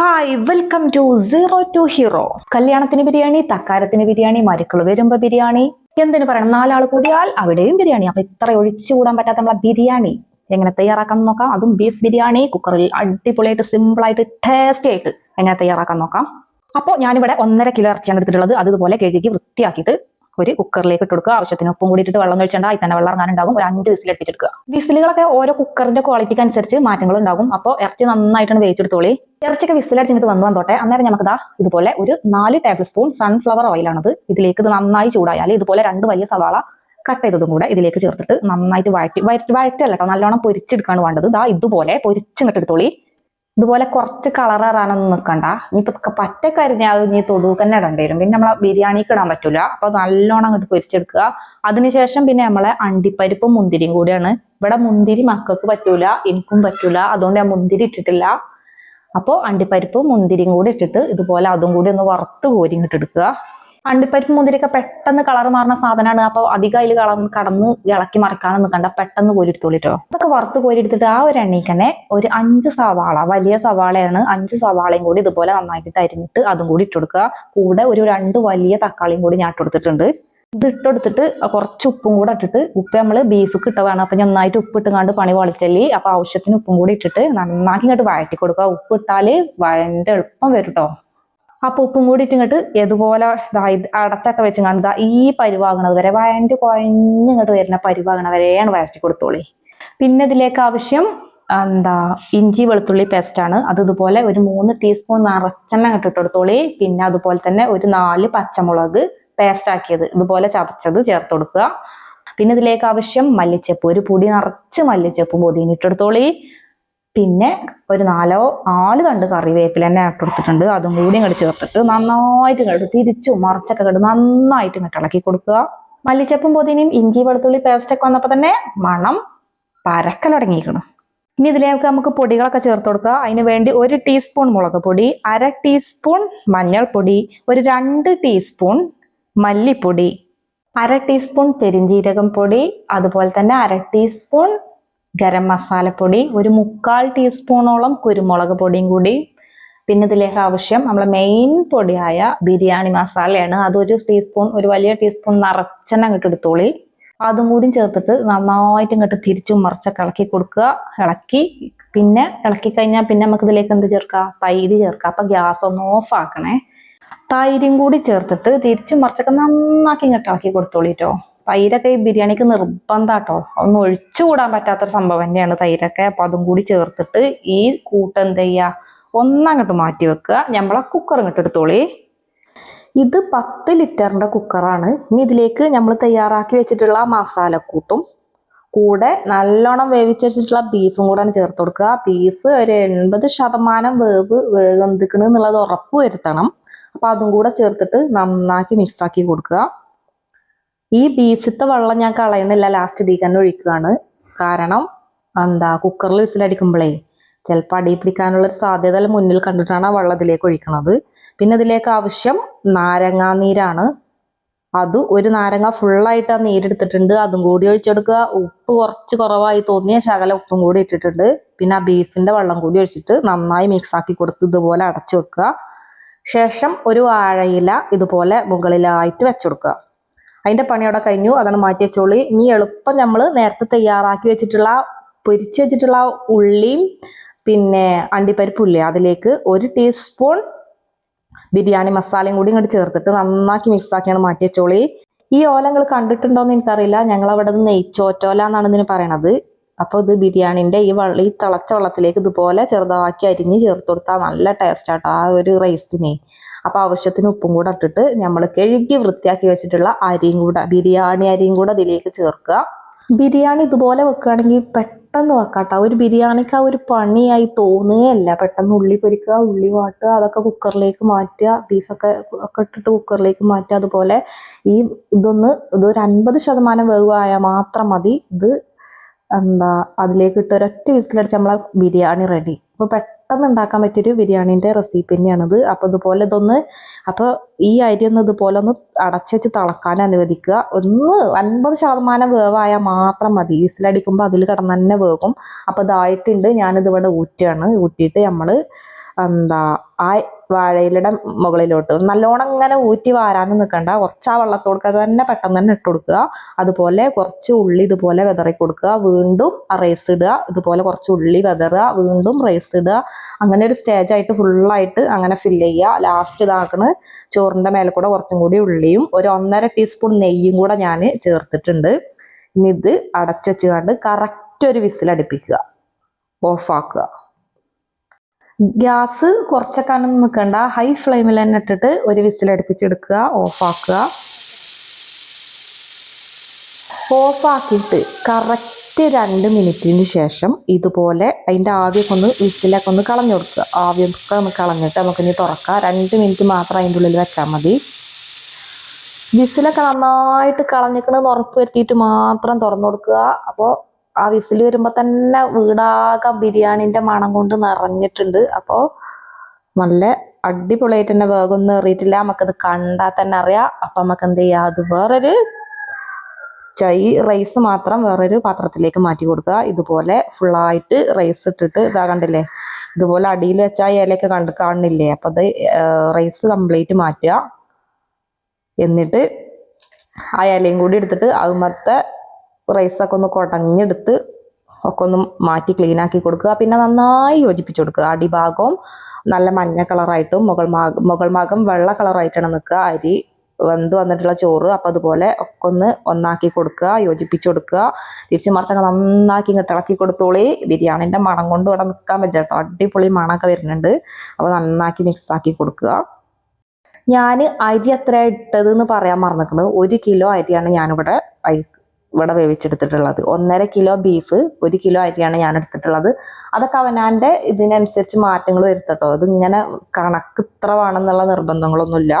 Hi welcome to zero to hero കല്യാണത്തിന് ബിരിയാണി തക്കാരത്തിന് ബിരിയാണി മരുക്കൾ വരുമ്പോ ബിരിയാണി. എന്തിനു പറയണം? നാലാൾ കൂടിയാൽ അവിടെയും ബിരിയാണി. അപ്പൊ ഇത്ര ഒഴിച്ചു കൂടാൻ പറ്റാത്ത നമ്മളെ ബിരിയാണി. എങ്ങനെ തയ്യാറാക്കാൻ നോക്കാം? അതും ബീഫ് ബിരിയാണി കുക്കറിൽ അടിപൊളിയായിട്ട് സിമ്പിൾ ആയിട്ട് ടേസ്റ്റി ആയിട്ട് എങ്ങനെ തയ്യാറാക്കാൻ നോക്കാം? അപ്പോൾ ഞാനിവിടെ ഒന്നര കിലോ ഇറച്ചിയാണ് എടുത്തിട്ടുള്ളത്. അതുപോലെ കഴുകി വൃത്തിയാക്കിയിട്ട് ഒരു കുക്കറിലേക്ക് ഇട്ട് കൊടുക്കുക. ആവശ്യത്തിന് ഉപ്പും കൂടി ഇട്ടിട്ട് വെള്ളം ഒഴിച്ചാൽ അതിൽ തന്നെ വെള്ളം ഇറങ്ങാനുണ്ടാകും. ഒരു അഞ്ച് വിസിൽ എടുപ്പിച്ചെടുക്കുക വിസിലുകളൊക്കെ ഓരോ കുക്കറിന്റെ ക്വാളിറ്റിക്ക് അനുസരിച്ച് മാറ്റങ്ങൾ ഉണ്ടാകും അപ്പോൾ ഇറച്ചി നന്നായിട്ടാണ് വേവിച്ചെടുത്തോളി. ഇറച്ചിക്ക് വിസിലടിച്ചിട്ട് വന്നു വന്നോട്ടെ. അന്നേരം നമുക്ക് ദാ ഇതുപോലെ ഒരു നാല് ടേബിൾ സ്പൂൺ സൺഫ്ലവർ ഓയിലാണത് ഇതിലേക്ക് ഇത് നന്നായി ചൂടായാൽ ഇതുപോലെ രണ്ട് വലിയ സവാള കട്ട് ചെയ്തതും കൂടെ ഇതിലേക്ക് ചേർത്തിട്ട് നന്നായിട്ട് വഴറ്റി വഴറ്റി വഴറ്റല്ല കേട്ടോ നല്ലോണം പൊരിച്ചെടുക്കാണ് വേണ്ടത്. ദാ ഇതുപോലെ പൊരിച്ചിങ്ങോട്ട് എടുത്തോളി. ഇതുപോലെ കുറച്ച് കളർ ഇറാനൊന്നും നിൽക്കണ്ട ഇനിയിപ്പോ പറ്റ അത് ഇനി തൊതുക്ക് തന്നെ ഇടേണ്ടി വരും. പിന്നെ നമ്മളെ ബിരിയാണിക്ക് ഇടാൻ പറ്റൂല. അപ്പൊ നല്ലോണം അങ്ങോട്ട് പൊരിച്ചെടുക്കുക. അതിനുശേഷം പിന്നെ നമ്മളെ അണ്ടിപ്പരിപ്പും മുന്തിരിയും കൂടിയാണ്. ഇവിടെ മുന്തിരി മക്കൾക്ക് പറ്റൂല എനിക്കും പറ്റൂല. അതുകൊണ്ട് ഞാൻ മുന്തിരി ഇട്ടിട്ടില്ല. അപ്പോൾ അണ്ടിപ്പരിപ്പും മുന്തിരിയും കൂടി ഇട്ടിട്ട് ഇതുപോലെ അതും കൂടി ഒന്ന് വറുത്ത് കോരി ഇങ്ങോട്ട് എടുക്കുക. അണ്ടിപ്പരിപ്പ് മുന്തിരിയൊക്കെ പെട്ടെന്ന് കളർ മാറുന്ന സാധനമാണ് അപ്പോൾ അധികം അതിൽ കള കടന്ന് ഇളക്കി മറക്കാനൊന്നും കണ്ട പെട്ടെന്ന് കോരി എടുത്തോളിട്ടോ അതൊക്കെ വറുത്ത് കോരി എടുത്തിട്ട് ആ ഒരു എണ്ണയ്ക്ക് തന്നെ ഒരു അഞ്ച് സവാള വലിയ സവാളയാണ്. അഞ്ച് സവാളയും കൂടി ഇതുപോലെ നന്നായിട്ട് അരിഞ്ഞിട്ട് അതും കൂടി ഇട്ട് കൊടുക്കുക. കൂടെ ഒരു രണ്ട് വലിയ തക്കാളിയും കൂടി ഞാൻ ഇട്ട് കൊടുത്തിട്ടുണ്ട്. ഇത് ഇട്ടെടുത്തിട്ട് കുറച്ച് ഉപ്പും കൂടെ ഇട്ടിട്ട് ഉപ്പ് നമ്മൾ ബീഫ് കിട്ടവാണ് അപ്പൊ നന്നായിട്ട് ഉപ്പ് ഇട്ടുകൊണ്ട് പണി വളിച്ചല്ലേ. അപ്പൊ ആവശ്യത്തിന് ഉപ്പും കൂടി ഇട്ടിട്ട് നന്നാക്കി ഇങ്ങോട്ട് വഴറ്റി കൊടുക്കുക. ഉപ്പ് ഇട്ടാൽ വഴന്റെ എളുപ്പം വരും കേട്ടോ അപ്പൊ ഉപ്പും കൂടി ഇട്ടിങ്ങോട്ട് ഇതുപോലെ അടത്തൊക്കെ വെച്ച് കണ്ട് ഈ പരിവാകണത് വരെ വയന്റെ കുഴഞ്ഞിങ്ങോട്ട് വരുന്ന പരിവാകണ വരെയാണ് വരട്ടി കൊടുത്തോളി. പിന്നെ ഇതിലേക്ക് ആവശ്യം എന്താ ഇഞ്ചി വെളുത്തുള്ളി പേസ്റ്റാണ് അത് ഇതുപോലെ ഒരു മൂന്ന് ടീസ്പൂൺ നിറച്ചെണ്ണ ഇട്ടിട്ടെടുത്തോളി പിന്നെ അതുപോലെ തന്നെ ഒരു നാല് പച്ചമുളക് പേസ്റ്റ് ആക്കിയത് ഇതുപോലെ ചതച്ചത് ചേർത്ത് കൊടുക്കുക. പിന്നെ ഇതിലേക്ക് ആവശ്യം മല്ലിച്ചപ്പ് ഒരു പൊടി നിറച്ച് മല്ലിച്ചപ്പ് പൊതിയും ഇട്ടെടുത്തോളി പിന്നെ ഒരു നാലോ നാല് തണ്ട് കറിവേപ്പില തന്നെ ഇട്ടെടുത്തിട്ടുണ്ട് അതും കൂടി ഇങ്ങോട്ട് ചേർത്തിട്ട് നന്നായിട്ട് ഇങ്ങോട്ട് തിരിച്ചും മറിച്ചൊക്കെ ഇങ്ങോട്ട് നന്നായിട്ട് ഇങ്ങോട്ട് ഇളക്കി കൊടുക്കുക. മല്ലിച്ചപ്പും പൊതിനയും ഇഞ്ചി വെളുത്തുള്ളി പേസ്റ്റ് ഒക്കെ വന്നപ്പോൾ തന്നെ മണം പരക്കലടങ്ങിയിരിക്കണം ഇനി ഇതിലേക്ക് നമുക്ക് പൊടികളൊക്കെ ചേർത്ത് കൊടുക്കുക. അതിന് വേണ്ടി ഒരു ടീസ്പൂൺ മുളക് പൊടി അര ടീസ്പൂൺ മഞ്ഞൾപ്പൊടി ഒരു രണ്ട് ടീസ്പൂൺ മല്ലിപ്പൊടി അര ടീസ്പൂൺ പെരിഞ്ജീരകം പൊടി അതുപോലെ തന്നെ അര ടീസ്പൂൺ ഗരം മസാലപ്പൊടി ഒരു മുക്കാൽ ടീസ്പൂണോളം കുരുമുളക് പൊടിയും കൂടി. പിന്നെ ഇതിലേക്ക് ആവശ്യം നമ്മളെ മെയിൻ പൊടിയായ ബിരിയാണി മസാലയാണ്. അതൊരു ടീസ്പൂൺ ഒരു വലിയ ടീസ്പൂൺ നിറച്ചെണ്ണ അങ്ങോട്ട് എടുത്തോളി. അതും കൂടി ചേർത്തിട്ട് നന്നായിട്ട് ഇങ്ങോട്ട് തിരിച്ചും മറിച്ചൊക്കെ ഇളക്കി കൊടുക്കുക. ഇളക്കി പിന്നെ ഇളക്കി കഴിഞ്ഞാൽ പിന്നെ നമുക്ക് ഇതിലേക്ക് എന്ത് ചേർക്കാം? തൈര് ചേർക്കാം. അപ്പം ഗ്യാസ് ഒന്ന് ഓഫ് ആക്കണേ. തൈരും കൂടി ചേർത്തിട്ട് തിരിച്ചും മറിച്ചൊക്കെ നന്നാക്കി ഇങ്ങോട്ട് ഇളക്കി കൊടുത്തോളിട്ടോ തൈരൊക്കെ ഈ ബിരിയാണിക്ക് നിർബന്ധാട്ടോ. ഒന്ന് ഒഴിച്ചുകൂടാൻ പറ്റാത്തൊരു സംഭവം തന്നെയാണ് തൈരൊക്കെ. അപ്പൊ അതും കൂടി ചേർത്തിട്ട് ഈ കൂട്ട് എന്ത് ചെയ്യുക ഒന്നങ്ങോട്ട് മാറ്റി വെക്കുക. നമ്മളെ കുക്കർ ഇങ്ങോട്ട് എടുത്തോളി. ഇത് പത്ത് ലിറ്ററിന്റെ കുക്കറാണ് ഇനി ഇതിലേക്ക് നമ്മൾ തയ്യാറാക്കി വെച്ചിട്ടുള്ള മസാലക്കൂട്ടും കൂടെ നല്ലോണം വേവിച്ച് വെച്ചിട്ടുള്ള ബീഫും കൂടെ ചേർത്ത് കൊടുക്കുക. ബീഫ് ഒരു എൺപത് ശതമാനം വേവ് വെന്തിക്കണ് എന്നുള്ളത് ഉറപ്പ് വരുത്തണം. അപ്പൊ അതും കൂടെ ചേർത്തിട്ട് നന്നാക്കി മിക്സാക്കി കൊടുക്കുക. ഈ ബീഫിത്തെ വെള്ളം ഞാൻ കളയുന്നില്ല. ലാസ്റ്റ് ഇതിൽ തന്നെ ഒഴിക്കുകയാണ്. കാരണം എന്താ കുക്കറിൽ വിസിലടിക്കുമ്പോഴേ ചിലപ്പോൾ അടി പിടിക്കാനുള്ള ഒരു സാധ്യത മുന്നിൽ കണ്ടിട്ടാണ് ആ വെള്ളം ഇതിലേക്ക് ഒഴിക്കുന്നത് പിന്നെ ഇതിലേക്ക് ആവശ്യം നാരങ്ങാനീരാണ് അത് ഒരു നാരങ്ങ ഫുള്ളായിട്ട് ആ നീരെടുത്തിട്ടുണ്ട് അതും കൂടി ഒഴിച്ചെടുക്കുക. ഉപ്പ് കുറച്ച് കുറവായി തോന്നിയ ശകല ഉപ്പും കൂടി ഇട്ടിട്ടുണ്ട്. പിന്നെ ആ ബീഫിന്റെ വെള്ളം കൂടി ഒഴിച്ചിട്ട് നന്നായി മിക്സ് ആക്കി കൊടുത്ത് ഇതുപോലെ അടച്ചു വെക്കുക. ശേഷം ഒരു വാഴയില ഇതുപോലെ മുകളിലായിട്ട് വെച്ചെടുക്കുക പണി പണിയോടെ കഴിഞ്ഞു. അതാണ് മാറ്റി വെച്ചോളി ഇനി എളുപ്പം നമ്മൾ നേരത്തെ തയ്യാറാക്കി വെച്ചിട്ടുള്ള പൊരിച്ചു വെച്ചിട്ടുള്ള ഉള്ളിയും പിന്നെ അണ്ടിപ്പരിപ്പുള്ളി അതിലേക്ക് ഒരു ടീസ്പൂൺ ബിരിയാണി മസാലയും കൂടി ഇങ്ങോട്ട് ചേർത്തിട്ട് നന്നാക്കി മിക്സാക്കിയാണ് മാറ്റി വെച്ചോളി ഈ ഓല നിങ്ങൾ കണ്ടിട്ടുണ്ടോന്ന് എനിക്കറിയില്ല. ഞങ്ങൾ അവിടെ നിന്ന് നെയ്ച്ചോറ്റോല എന്നാണ് ഇതിന് പറയണത്. അപ്പോൾ ഇത് ബിരിയാണിന്റെ ഈ വെള്ളം ഈ തിളച്ച വെള്ളത്തിലേക്ക് ഇതുപോലെ ചെറുതാക്കി അരിഞ്ഞ് ചേർത്ത് കൊടുത്താൽ നല്ല ടേസ്റ്റ് ആട്ടോ. ആ ഒരു റൈസിനെ അപ്പൊ ആവശ്യത്തിന് ഉപ്പും കൂടെ ഇട്ടിട്ട് നമ്മൾ കഴുകി വൃത്തിയാക്കി വെച്ചിട്ടുള്ള അരിയും കൂടെ ബിരിയാണി അരിയും കൂടെ അതിലേക്ക് ചേർക്കുക. ബിരിയാണി ഇതുപോലെ വെക്കുകയാണെങ്കിൽ പെട്ടെന്ന് വെക്കാട്ടോ. ഒരു ബിരിയാണിക്ക് ആ ഒരു പണിയായി തോന്നുകയല്ല. പെട്ടെന്ന് ഉള്ളി പൊരിക്കുക ഉള്ളി വാട്ടുക അതൊക്കെ കുക്കറിലേക്ക് മാറ്റുക ബീഫൊക്കെ ഒക്കെ ഇട്ടിട്ട് കുക്കറിലേക്ക് മാറ്റുക. അതുപോലെ ഈ ഇതൊന്ന് ഇതൊരു അൻപത് ശതമാനം വേവായാൽ മാത്രം മതി. ഇത് എന്താ അതിലേക്ക് ഇട്ട് ഒരൊറ്റ വിസിലടിച്ച് നമ്മളെ ബിരിയാണി റെഡി അപ്പോൾ പെട്ടെന്ന് ഉണ്ടാക്കാൻ പറ്റിയൊരു ബിരിയാണീന്റെ റെസിപ്പി തന്നെയാണിത്. അപ്പോൾ ഇതുപോലെ ഇതൊന്ന് അപ്പോൾ ഈ അരി ഒന്ന് ഇതുപോലെ ഒന്ന് അടച്ചു വെച്ച് തിളക്കാൻ അനുവദിക്കുക. ഒന്ന് അൻപത് ശതമാനം വേവായാൽ മാത്രം മതി. വിസിലടിക്കുമ്പോൾ അതിൽ കിടന്ന് തന്നെ വേകും അപ്പോൾ ഇതായിട്ടുണ്ട്. ഞാനിത് ഇവിടെ ഊറ്റുകയാണ്. ഊറ്റിയിട്ട് നമ്മൾ എന്താ ആ വാഴയിലയുടെ മുകളിലോട്ട് നല്ലോണം ഇങ്ങനെ ഊറ്റി വാരാനും നിൽക്കണ്ട കുറച്ച് ആ വെള്ളത്തോടുക്ക തന്നെ പെട്ടെന്ന് തന്നെ ഇട്ട് കൊടുക്കുക. അതുപോലെ കുറച്ച് ഉള്ളി ഇതുപോലെ വിതറി കൊടുക്കുക. വീണ്ടും റൈസ് ഇടുക. ഇതുപോലെ കുറച്ച് ഉള്ളി വിതറുക. വീണ്ടും റൈസ് ഇടുക. അങ്ങനെ ഒരു സ്റ്റേജ് ആയിട്ട് ഫുള്ളായിട്ട് അങ്ങനെ ഫില്ല് ചെയ്യുക. ലാസ്റ്റ് ഇതാക്കണ്. ചോറിന്റെ മേലെ കൂടെ കുറച്ചും കൂടി ഉള്ളിയും ഒരു ഒന്നര ടീസ്പൂൺ നെയ്യും കൂടെ ഞാൻ ചേർത്തിട്ടുണ്ട്. ഇനി ഇത് അടച്ചു വെച്ചുകൊണ്ട് കറക്റ്റ് ഒരു വിസിൽ അടുപ്പിക്കുക ഓഫാക്കുക ഗ്യാസ് കുറച്ചൊക്കെ നിൽക്കണ്ട. ഹൈ ഫ്ലെയിമിൽ തന്നെ ഇട്ടിട്ട് ഒരു വിസിൽ അടുപ്പിച്ചെടുക്കുക ഓഫാക്കുക ഓഫാക്കിയിട്ട് കറക്റ്റ് രണ്ട് മിനിറ്റിന് ശേഷം ഇതുപോലെ അതിന്റെ ആവിയൊക്കെ ഒന്ന് വിസിലൊക്കെ ഒന്ന് കളഞ്ഞു കൊടുക്കുക. ആവിയൊക്കെ ഒന്ന് കളഞ്ഞിട്ട് നമുക്കിനി തുറക്കാം. രണ്ട് മിനിറ്റ് മാത്രം അതിന്റെ ഉള്ളിൽ വെച്ചാൽ മതി. വിസിലൊക്കെ നന്നായിട്ട് കളഞ്ഞിക്കണമെന്ന് ഉറപ്പ് വരുത്തിയിട്ട് മാത്രം തുറന്നു കൊടുക്കുക. അപ്പോൾ ആ വിസിൽ വരുമ്പോൾ തന്നെ വീടാകെ ബിരിയാണിന്റെ മണം കൊണ്ട് നിറഞ്ഞിട്ടുണ്ട്. അപ്പോൾ നല്ല അടിപൊളിയായിട്ട് തന്നെ വേഗമൊന്നും ഏറിയിട്ടില്ല നമുക്കത് കണ്ടാൽ തന്നെ അറിയാം. അപ്പം നമുക്ക് എന്ത് ചെയ്യാം? അത് വേറൊരു ചൈ റൈസ് മാത്രം വേറൊരു പാത്രത്തിലേക്ക് മാറ്റി കൊടുക്കുക. ഇതുപോലെ ഫുള്ളായിട്ട് റൈസ് ഇട്ടിട്ട് ഇതാ കണ്ടില്ലേ? ഇതുപോലെ അടിയിൽ വെച്ചാൽ ഇലയൊക്കെ കണ്ട് കാണുന്നില്ലേ? അപ്പം അത് റൈസ് കംപ്ലീറ്റ് മാറ്റുക. എന്നിട്ട് ആ ഇലയും കൂടി എടുത്തിട്ട് അതുമത്തെ റൈസൊക്കെ ഒന്ന് കുടഞ്ഞെടുത്ത് ഒക്കെ ഒന്ന് മാറ്റി ക്ലീൻ ആക്കി കൊടുക്കുക. പിന്നെ നന്നായി യോജിപ്പിച്ച് കൊടുക്കുക. അടിഭാഗവും നല്ല മഞ്ഞ കളറായിട്ടും മുകൾ ഭാഗം മുകൾ ഭാഗം വെള്ള കളറായിട്ടാണ് നിൽക്കുക. അരി വെന്ത് വന്നിട്ടുള്ള ചോറ് അപ്പം അതുപോലെ ഒക്കെ ഒന്ന് ഒന്നാക്കി കൊടുക്കുക യോജിപ്പിച്ച് കൊടുക്കുക. തിരിച്ച് മറിച്ചൊക്കെ നന്നാക്കി ഇങ്ങോട്ട് ഇളക്കി കൊടുത്തോളി. ബിരിയാണിന്റെ മണം കൊണ്ട് ഇവിടെ നിൽക്കാൻ പറ്റും കേട്ടോ. അടിപൊളി മണമൊക്കെ വരുന്നുണ്ട്. അപ്പോൾ നന്നാക്കി മിക്സ് ആക്കി കൊടുക്കുക. ഞാൻ അരി എത്ര ഇട്ടത് എന്ന് പറയാൻ മറന്നിട്ടുണ്ട്. ഒരു കിലോ അരിയാണ് ഞാനിവിടെ ഇവിടെ വേവിച്ചെടുത്തിട്ടുള്ളത്. ഒന്നര കിലോ ബീഫ് ഒരു കിലോ അരിയാണ് ഞാൻ എടുത്തിട്ടുള്ളത് അതൊക്കെ അവനാന്റെ ഇതിനനുസരിച്ച് മാറ്റങ്ങൾ വരുത്തട്ടോ. ഇങ്ങനെ കണക്ക് ഇത്ര വേണമെന്നുള്ള നിർബന്ധങ്ങളൊന്നുമില്ല.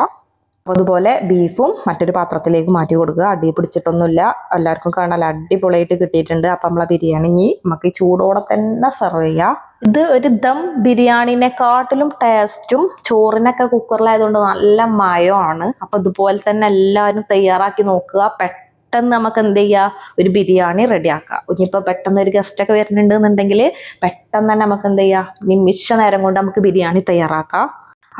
അതുപോലെ ബീഫും മറ്റൊരു പാത്രത്തിലേക്ക് മാറ്റി കൊടുക്കുക. അടി പിടിച്ചിട്ടൊന്നുമില്ല. എല്ലാവർക്കും കാണാൻ അടിപൊളിയായിട്ട് കിട്ടിയിട്ടുണ്ട്. അപ്പം നമ്മളെ ബിരിയാണി ഇനി നമുക്ക് ഈ ചൂടോടെ തന്നെ സെർവ് ചെയ്യാം. ഇത് ഒരു ദം ബിരിയാണിനെക്കാട്ടിലും ടേസ്റ്റും ചോറിനൊക്കെ കുക്കറിലായതുകൊണ്ട് നല്ല മയമാണ്. അപ്പം ഇതുപോലെ തന്നെ എല്ലാവരും തയ്യാറാക്കി നോക്കുക. പെട്ടെന്ന് നമുക്ക് എന്ത് ചെയ്യുക ഒരു ബിരിയാണി റെഡിയാക്കാം. ഇനിയിപ്പോൾ പെട്ടെന്ന് ഒരു ഗസ്റ്റ് ഒക്കെ വരുന്നുണ്ട് എന്നുണ്ടെങ്കിൽ പെട്ടെന്ന് തന്നെ നമുക്ക് എന്ത് ചെയ്യുക നിമിഷ നേരം കൊണ്ട് നമുക്ക് ബിരിയാണി തയ്യാറാക്കാം.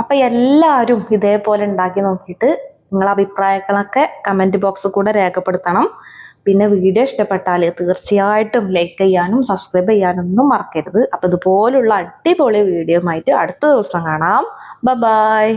അപ്പം എല്ലാവരും ഇതേപോലെ ഉണ്ടാക്കി നോക്കിയിട്ട് നിങ്ങളെ അഭിപ്രായങ്ങളൊക്കെ കമന്റ് ബോക്സിൽ കൂടെ രേഖപ്പെടുത്തണം. പിന്നെ വീഡിയോ ഇഷ്ടപ്പെട്ടാൽ തീർച്ചയായിട്ടും ലൈക്ക് ചെയ്യാനും സബ്സ്ക്രൈബ് ചെയ്യാനൊന്നും മറക്കരുത്. അപ്പോൾ ഇതുപോലുള്ള അടിപൊളി വീഡിയോ ആയിട്ട് അടുത്ത ദിവസം കാണാം. ബ ബായ്